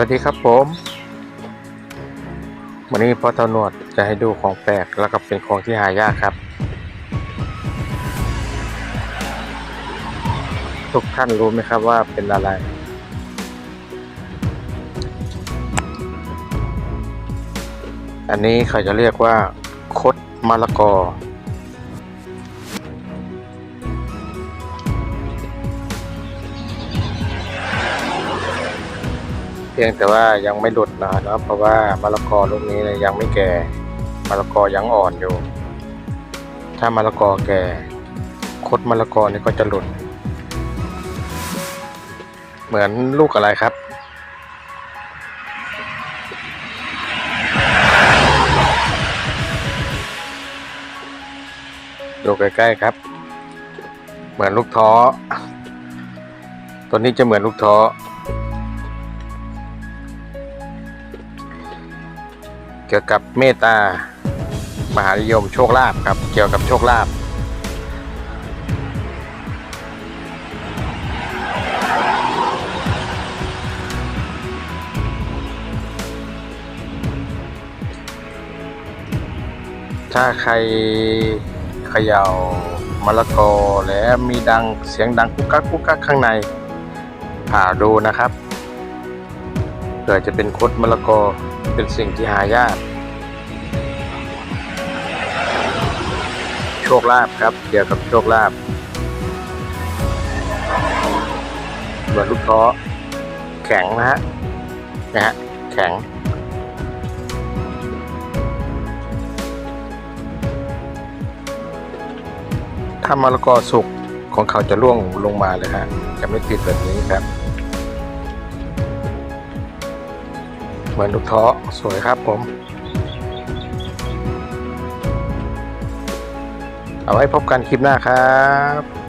วัสดีครับผม วันนี้พ่อเท่าหนวดจะให้ดูของแปลกแล้วก็เป็นของที่หายากครับ ทุกท่านรู้ไหมครับว่าเป็นอะไร อันนี้เขาจะเรียกว่า คดมะละกอ เพียงแต่ว่ายังไม่หลุดนะครับเพราะว่ามะละกอลูกนี้เนี่ยยังไม่แก่มะละกอยังอ่อนอยู่ ถ้ามะละกอแก่คดมะละกอนี่ก็จะหลุด เหมือนลูกอะไรครับ ดูใกล้ๆครับ เหมือนลูกท้อ ตัวนี้จะเหมือนลูกท้อ เกี่ยวกับเมตตามหานิยมโชคลาภครับ เกี่ยวกับโชคลาภถ้าใครเขย่ามะละกอแล้วมีดังเสียงดังกุ๊กกักกุ๊กกักข้างในผ่าดูนะครับเผื่อจะเป็นคดมะละกอ เป็นสิ่งที่หายาก โชคลาภครับ เกี่ยวกับโชคลาภเหมือนลูกท้อแข็งนะฮะนะฮะแข็ง ถ้ามะละกอสุกของเขาจะร่วงลงมาเลยฮะ จะไม่ติดแบบนี้ครับ เหมือนลูกท้อสวยครับผม เอาไว้พบกันคลิปหน้าครับ